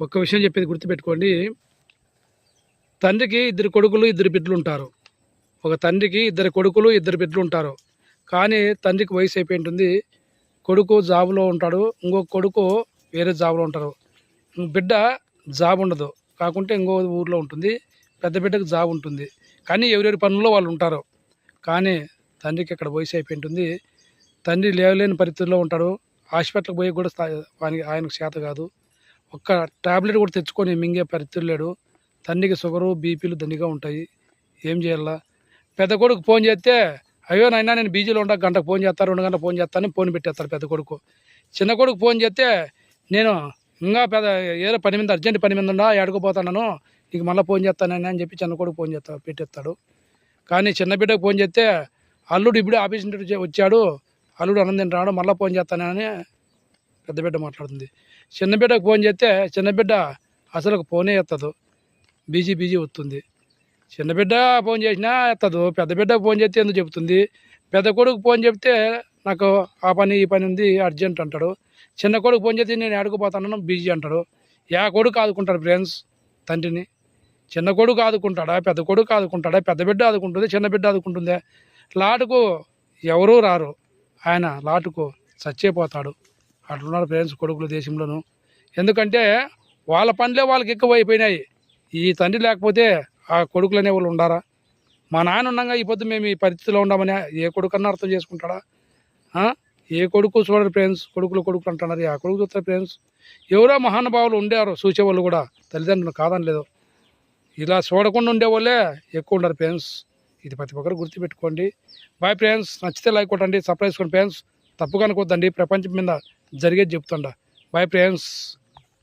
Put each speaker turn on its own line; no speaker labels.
ఒక్క విషయం చెప్పేది గుర్తుపెట్టుకోండి. తండ్రికి ఇద్దరు కొడుకులు ఇద్దరు బిడ్డలు ఉంటారు ఒక తండ్రికి ఇద్దరు కొడుకులు ఇద్దరు బిడ్డలు ఉంటారు కానీ తండ్రికి వయసు అయిపోయి ఉంటుంది కొడుకు జాబులో ఉంటాడు. ఇంకొక కొడుకు వేరే జాబులో ఉంటారు. బిడ్డ జాబ్ ఉండదు. కాకుంటే ఇంకో ఊర్లో ఉంటుంది. పెద్ద బిడ్డకు జాబ్ ఉంటుంది. కానీ ఎవరెవరి పనుల్లో వాళ్ళు ఉంటారు. కానీ తండ్రికి ఇక్కడ వయసు అయిపోయి ఉంటుంది తండ్రి లేవలేని పరిస్థితుల్లో ఉంటాడు. హాస్పిటల్కి పోయి కూడా స్థా- ఆయనకు చేత కాదు. ఒక్క టాబ్లెట్ కూడా తెచ్చుకొని మింగే పరిస్థితులు లేడు. తండ్రికి షుగరు బీపీలు దండిగా ఉంటాయి. ఏం చేయాలా? పెద్ద కొడుకు ఫోన్ చేస్తే అయ్యో నాయన నేను బీజీలో ఉండ గంటకు ఫోన్ చేస్తాను రెండు గంటలకు ఫోన్ చేస్తాను ఫోన్ పెట్టేస్తాడు పెద్ద కొడుకు. చిన్న కొడుకు ఫోన్ చేస్తే నేను ఇంకా పెద్ద ఏదో పని మీద అర్జెంట్ పని మీద ఉండా ఎడుకోపోతాను నీకు మళ్ళీ ఫోన్ చేస్తానని అని చెప్పి చిన్న కొడుకు ఫోన్ చేస్తా పెట్టేస్తాడు. కానీ చిన్న బిడ్డకు ఫోన్ చేస్తే అల్లుడు ఇప్పుడు ఆఫీస్ నుండి వచ్చాడు అల్లుడు అనందం రాడు మళ్ళీ ఫోన్ చేస్తానని పెద్ద బిడ్డ మాట్లాడుతుంది. చిన్న బిడ్డకు ఫోన్ చేస్తే చిన్న బిడ్డ అసలు ఫోనే ఎత్తదు. బీజీ బీజీ వస్తుంది చిన్న బిడ్డ ఫోన్ చేసినా ఎత్తదు. పెద్ద బిడ్డకు ఫోన్ చేస్తే ఎందుకు చెబుతుంది? పెద్ద కొడుకు ఫోన్ చెప్తే నాకు ఆ పని ఈ పని ఉంది అర్జెంట్ అంటాడు. చిన్న కొడుకు ఫోన్ చేస్తే నేను ఆడుకుపోతాను బీజీ అంటాడు. యా కొడుకు ఆదుకుంటాడు ఫ్రెండ్స్ తండ్రిని. చిన్న కొడుకు ఆదుకుంటాడా? పెద్ద కొడుకు ఆదుకుంటాడా? పెద్ద బిడ్డ ఆదుకుంటుంది చిన్న బిడ్డ ఆదుకుంటుందే? లాటుకు ఎవరూ రారు. ఆయన లాటుకు చచ్చేపోతాడు. అట్లున్నారు పేరెంట్స్ కొడుకులు దేశంలోనూ. ఎందుకంటే వాళ్ళ పనులే వాళ్ళకి ఎక్కువ అయిపోయినాయి ఈ తండ్రి లేకపోతే ఆ కొడుకులు అనే వాళ్ళు ఉండారా? మా నాన్న ఉండగా ఈ పొద్దు మేము ఈ పరిస్థితిలో ఉండమని ఏ కొడుకన్నా అర్థం చేసుకుంటాడా? ఏ కొడుకు చూడరు ఫ్రెండ్స్ కొడుకులు కొడుకులు అంటున్నారు. ఆ కొడుకు చూస్తారు ఫ్రెండ్స్? ఎవరో మహానుభావులు ఉండేవారు చూసేవాళ్ళు కూడా. తల్లిదండ్రులు కాదని లేదు. ఇలా చూడకుండా ఉండేవాళ్ళే ఎక్కువ ఉండరు ఫ్రెండ్స్. ఇది ప్రతి ఒక్కరు గుర్తుపెట్టుకోండి. బాయ్ ఫ్రెండ్స్ నచ్చితే లైక్ కొట్టండి సర్ప్రైజ్ కొట్టండి ఫ్రెండ్స్. తప్పుగా అనుకోద్దండి. ప్రపంచం మీద జరిగేది చెప్తుండ. Bye friends.